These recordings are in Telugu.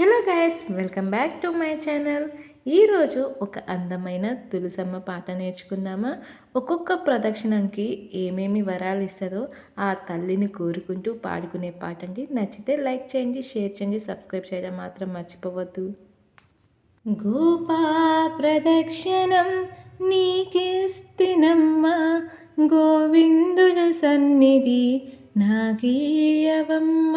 Hello guys welcome back to my channel ఈరోజు ఒక అందమైన తులసమ్మ పాట నేర్చుకుందామా? ఒక్కొక్క ప్రదక్షిణంకి ఏమేమి వరాలు ఇస్తుందో ఆ తల్లిని కోరుకుంటూ పాడుకునే పాట అండి నచ్చితే లైక్ చేయండి షేర్ చేయండి సబ్స్క్రైబ్ చేయడం మాత్రం మర్చిపోవద్దు. గోపా ప్రదక్షిణం నీకిస్తినమ్మా గోవిందుల సన్నిధి నాగీయవమ్మ.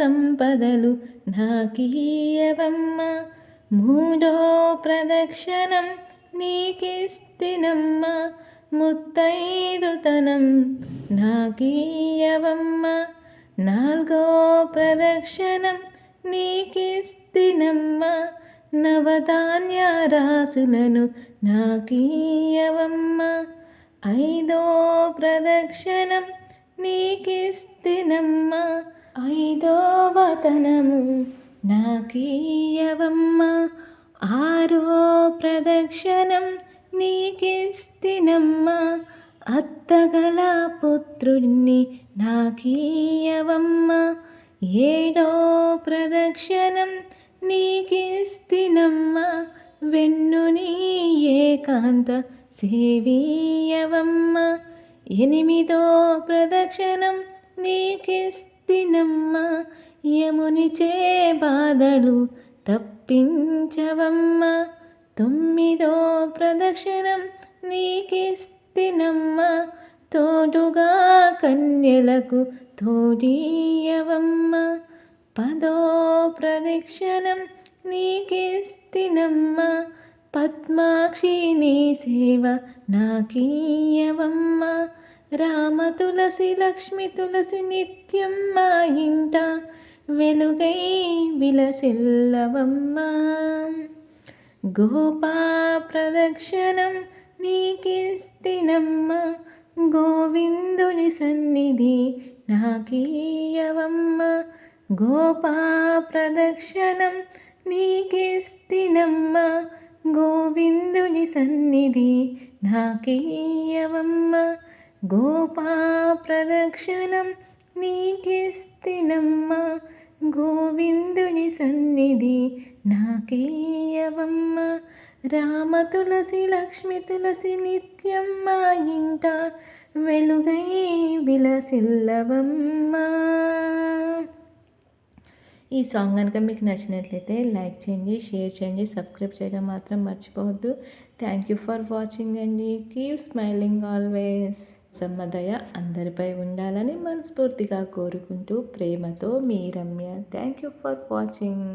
సంపదలు నాకీయవమ్మ మూడో ప్రదక్షిణం నీకిస్తినమ్మ. ముత్తైదుతనం నాకీయవమ్మ నాలుగో ప్రదక్షిణం నీకిస్తినమ్మ. నవధాన్య రాసులను నాకీయవమ్మ ఐదో ప్రదక్షిణం నీకిస్తినమ్మ. ఐదో వతనము నాకీయవమ్మ. ఆరో ప్రదక్షిణం నీకిస్తినమ్మ. అత్తగల పుత్రుణ్ణి నాకీయవమ్మ. ఏడో ప్రదక్షిణం నీకిస్తినమ్మ. వెన్నుని ఏకాంత సేవీయవమ్మ. ఎనిమిదో ప్రదక్షిణం నీకిస్తినమ్మ యమునిచే బాధలు తప్పించవమ్మ. తొమ్మిదో ప్రదక్షిణం నీకిస్తినమ్మ తోడుగా కన్యలకు తోడీయవమ్మ పదో ప్రదక్షిణం నీకిస్తినమ్మ పద్మాక్షి నీ సేవ నాకీయవమ్మ రామ తులసి లక్ష్మి తులసి నిత్యం మా ఇంట వెలుగై విలసిల్లవమ్మ. గోపా ప్రదక్షిణం నీకిస్తినమ్మ గోవిందుని సన్నిధి నాకీయవమ్మ. గోపా ప్రదక్షిణం నీకిస్తినమ్మ గోవిందుని సన్నిధి నాకీయవమ్మ. గోపా ప్రదక్షిణం నీకిస్తినమ్మ గోవిందుని సన్నిధి నాకేయవమ్మ. రామ తులసి లక్ష్మి తులసి నిత్యం మా ఇంట వెలుగై విలసిల్లవమ్మ. ఈ సాంగ్ కనుక మీకు నచ్చినట్లయితే లైక్ చేయండి షేర్ చేయండి సబ్స్క్రైబ్ చేయడం మాత్రం మర్చిపోవద్దు. థ్యాంక్ యూ ఫర్ వాచింగ్ అండి. Keep smiling always. సమ్మదయ అందరిపై ఉండాలని మనస్ఫూర్తిగా కోరుకుంటూ ప్రేమతో మీ Ramya. Thank you for watching